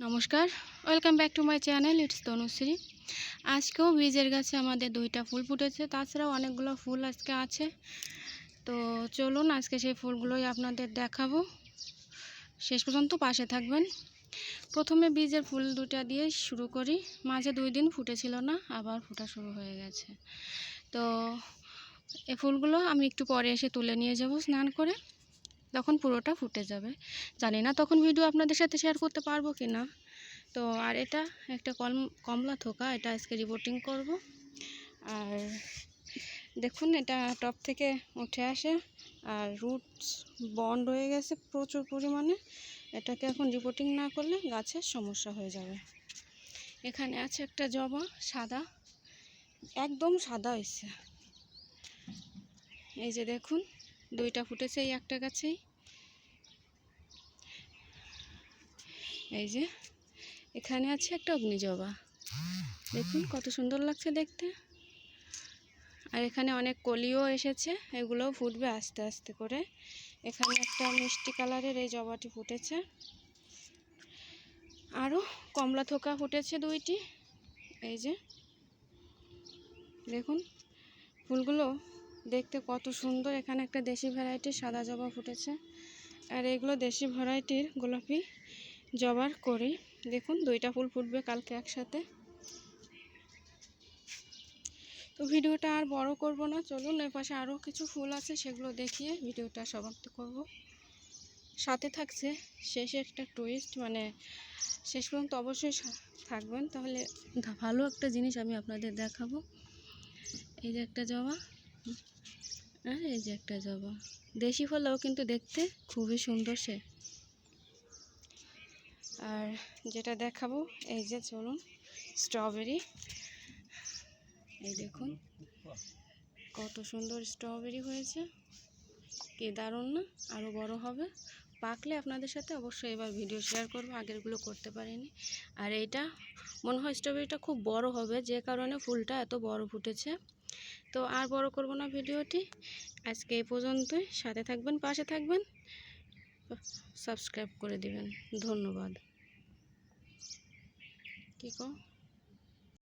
নমস্কার, welcome back to my channel, it's Tanushree. আজকেও বীজের গাছে আমাদের দুইটা ফুল ফুটেছে, তাছাড়াও অনেকগুলো ফুল আজকে আছে। তো চলুন আজকে সেই ফুলগুলোই আপনাদের দেখাবো। শেষ পর্যন্ত পাশে থাকবেন। প্রথমে বীজের ফুল দুটা দিয়ে শুরু করি। মাঝে দুই দিন ফুটেছিল না, আবার ফোটা শুরু হয়ে গেছে। তো এই ফুলগুলো আমি একটু পরে এসে তুলে নিয়ে যাব স্নান করে। তখন পুরোটা ফুটে যাবে। জানি না তখন ভিডিও আপনাদের সাথে শেয়ার করতে পারব কি না। তো আর এটা একটা কম কমলা থোকা, এটা আজকে রিপোর্টিং করব। আর দেখুন এটা টপ থেকে উঠে আসে। আর রুটস বন্ড হয়ে গেছে প্রচুর পরিমাণে। এটাকে এখন রিপোর্টিং না করলে গাছের সমস্যা হয়ে যাবে। এখানে আছে একটা জবা, সাদা, একদম সাদা হয়েছে। এই যে দেখুন, দুইটা ফুটেছে এই একটা গাছেই। এই যে, এখানে আছে একটা অগ্নিজবা। দেখুন কত সুন্দর লাগছে দেখতে। আর এখানে অনেক কলিও এসেছে, এগুলোও ফুটবে আস্তে আস্তে করে। এখানে একটা মিষ্টি কালারের এই জবাটি ফুটেছে। আরও কমলা থোকা ফুটেছে দুইটি। এই যে, দেখুন ফুলগুলো দেখতে কত সুন্দর। এখানে একটা দেশি ভ্যারাইটির সাদা জবা ফুটেছে। আর এগুলো দেশি ভ্যারাইটির গোলাপি জবার করি। দেখুন, দুইটা ফুল ফুটবে কালকে একসাথে। তো ভিডিওটা আর বড় করব না। চলুন এর পাশে আরও কিছু ফুল আছে, সেগুলো দেখিয়ে ভিডিওটা সমাপ্ত করব। সাথে থাকছে শেষে একটা টুইস্ট মানে শেষ পর্যন্ত অবশ্যই থাকবেন। তাহলে ভালো একটা জিনিস আমি আপনাদের দেখাবো। এই যে একটা জবা। আর এই যে একটা জবা। দেশি হলেও কিন্তু দেখতে খুবই সুন্দর সে আর যেটা দেখাবো, এই যে চলুন স্ট্রবেরি এই দেখুন, কত সুন্দর স্ট্রবেরি হয়েছে। কি দারুণ না? আরও বড় হবে। পাকলে আপনাদের সাথে অবশ্যই এবার ভিডিও শেয়ার করব, আগেরগুলো করতে পারিনি। আর এইটা, মনে হয় স্ট্রবেরিটা খুব বড় হবে, যে কারণে ফুলটা এত বড় ফুটেছে। তো আর বড় করব না ভিডিওটি। আজকে এই পর্যন্তই। সাথে থাকবেন, পাশে থাকবেন। সাবস্ক্রাইব করে দিবেন। ধন্যবাদ। 끼고